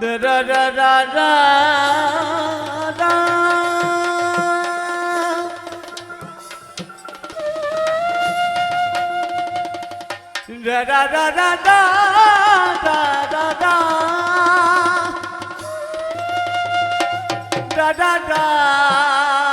ra ra ra ra da da da da da da da da da da ra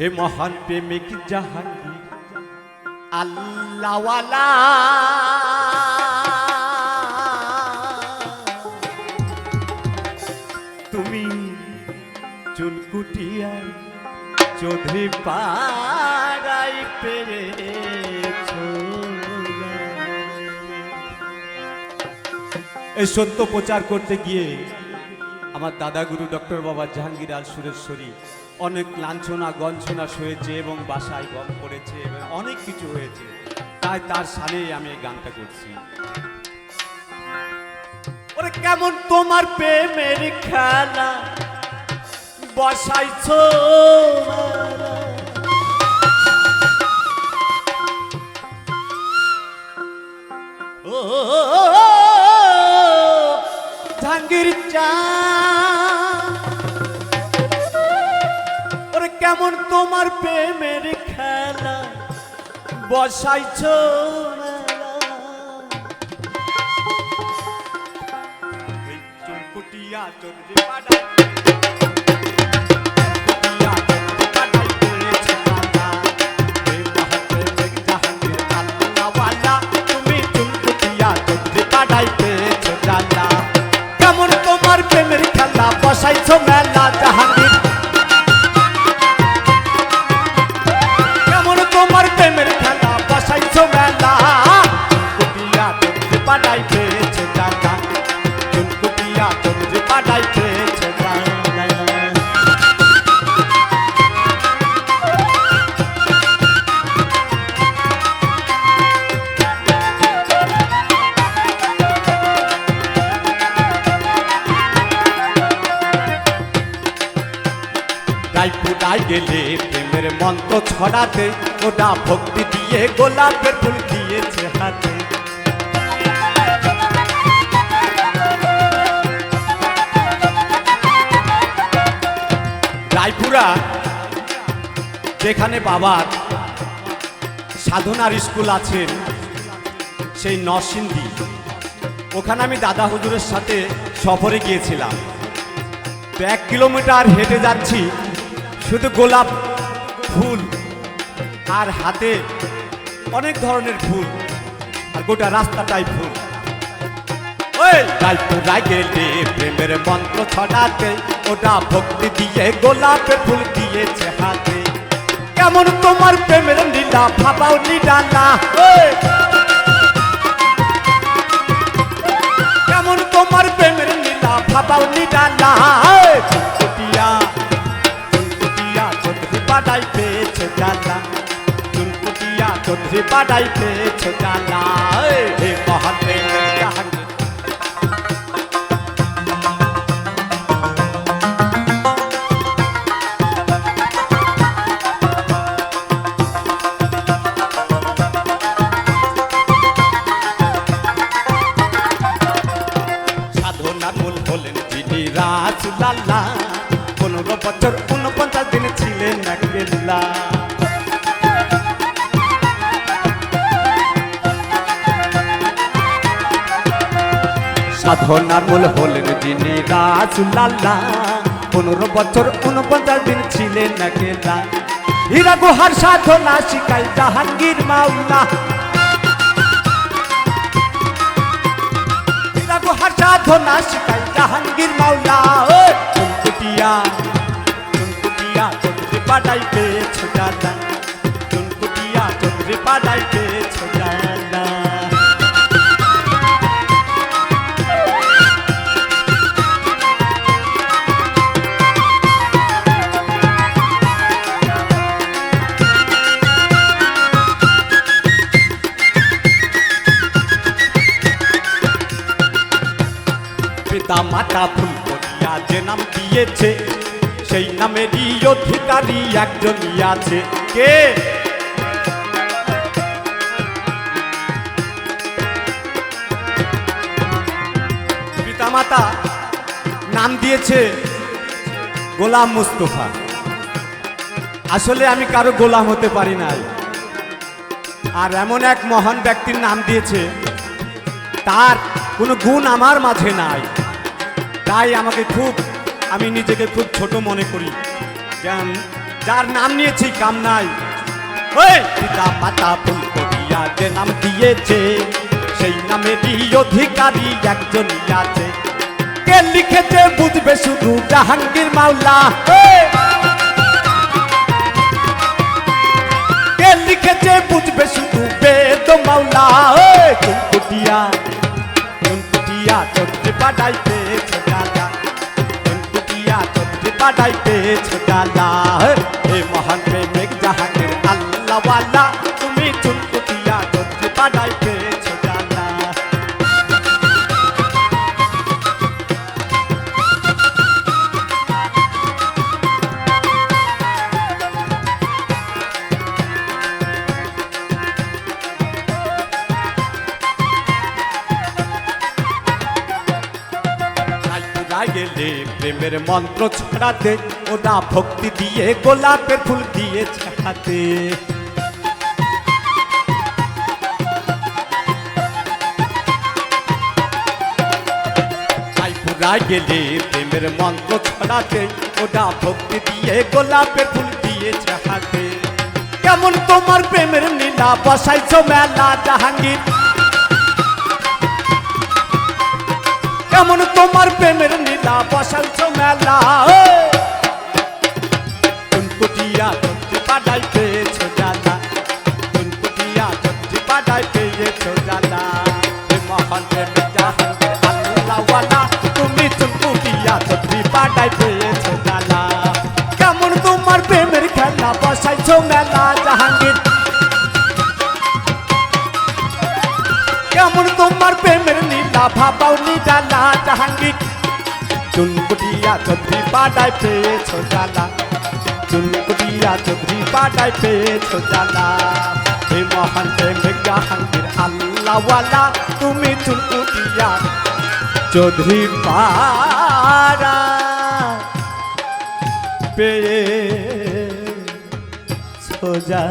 হে মহান প্রেমিক জাহাঙ্গীর। আল্লাহওয়ালা। তুমি চুলকুটিয়া চৌধুরী পাড়াই পেরেছ। এই সত্য প্রচার করতে গিয়ে আমার দাদাগুরু ডক্টর বাবা জাহাঙ্গীর আল সুরেশ্বরী অনেক লাঞ্ছনা গঞ্ছনা সয়েছে এবং বাসায় গম করেছে এবং অনেক কিছু হয়েছে তাই তার সালেই আমি এই গানটা করছি ওরে কেমন তোমার প্রেমের খেলা বসাইছো। ও জাহাঙ্গীর চা কেমন তোমার প্রেমের খেলা বসাইছ চুলকুটিয়া চন্দ্রে পাড়ায় রায়পুরায় গেলে প্রেমের মন্ত্র ছড়াতে, ওটা ভক্তি দিয়ে গোলাপের ফুল দিয়েছে হাতে। রায়পুরা, যেখানে বাবার সাধনার স্কুল আছেন সেই নরসিংদী। ওখানে আমি দাদা হুজুরের সাথে সফরে গিয়েছিলাম। তো এক কিলোমিটার হেঁটে যাচ্ছি শুধু গোলাপ, ফুল আর হাতে অনেক ধরনের ফুল। আর গোটা রাস্তাটাই ফুল। প্রেমের মন্ত্র ছড়াতে। ওটা ভক্তি দিয়ে ফুল দিয়েছে হাতে। কেমন তোমার প্রেমের লীলা, ভাবাও নিডালা কেমন তোমার প্রেমের নীলা ভাবাও চৌধুরী বাড়াইতে ছোটালা হে মহান লাল্লা পনেরো বছর উনপঞ্চাশ দিন ছিলেন না গেল্লা সাধনার মূল হলেন যিনি রাজলাল্লা পনেরো বছর উনপঞ্চাশ দিন ছিলেন না কেল্লা হীরা গুহার সাধনা শিখাই জাহাঙ্গীর মাওলা। হীরা গুহার সাধনা শিখাই জাহাঙ্গীর পিতা মাতা ভুল করিয়া যে নাম দিয়েছে, সেই নামেরই অধিকারী একজনই আছে। কে? পিতা মাতা নাম দিয়েছে গোলাম মুস্তফা। আসলে আমি কারও গোলাম হতে পারি নাই। আর এমন এক মহান ব্যক্তির নাম দিয়েছে তার কোনো গুণ আমার মাঝে নাই। তাই আমাকে খুব, আমি নিজেকে খুব ছোট মনে করি। যার নাম নিয়েছি কাম নাই পিতা মাতা করিয়া যে নাম দিয়েছে, সেই নামেরই অধিকারী একজনই আছে। কে লিখেছে বুঝবে শুধু জাহাঙ্গীর মাওলা কে লিখেছে বুঝবে শুধু বেদ মাওলা চুনকুটিয়া চোদ্দে পাড়াই পেয়েছে দাদা চুনকুটিয়া চোদ্দে রায়পুরা গেলে প্রেমের মন্ত্র ছড়াতে ওটা ভক্তি দিয়ে গোলাপের ফুল হাতে রায়পুরা গেলে প্রেমের মন্ত্র ছড়াতে ওটা ভক্তি দিয়ে গোলাপের ফুল দিয়েছে হাতে কেমন তোমার প্রেমের নীলা বসাইছো মেলা জাহাঙ্গীর? কেমন তোমার প্রেমের বসাইছো মেলা চুনকুটিয়া চন্দ্রি পাডাই পেয়েছ জ্বালা চুনকুটিয়া চন্দ্রি পাডাই পেয়েছ জ্বালা। জাহাঙ্গীর আল্লাহওয়ালা তুমি প্রেমের খেলা বসাইছো মেলা জাহাঙ্গীর? কেমন তোমার প্রেমের নীলা জাহাঙ্গীর চুনকুটিয়া চৌধুরী পাডায় পেয়েছ জ্বালা। চুনকুটিয়া চৌধুরী পাডায় পেয়েছ জ্বালা। হে মহান প্রেমিক জাহাঙ্গীর আল্লাহওয়ালা, তুমি চুনকুটিয়া চৌধুরী পাড়া পেয়ে সোজা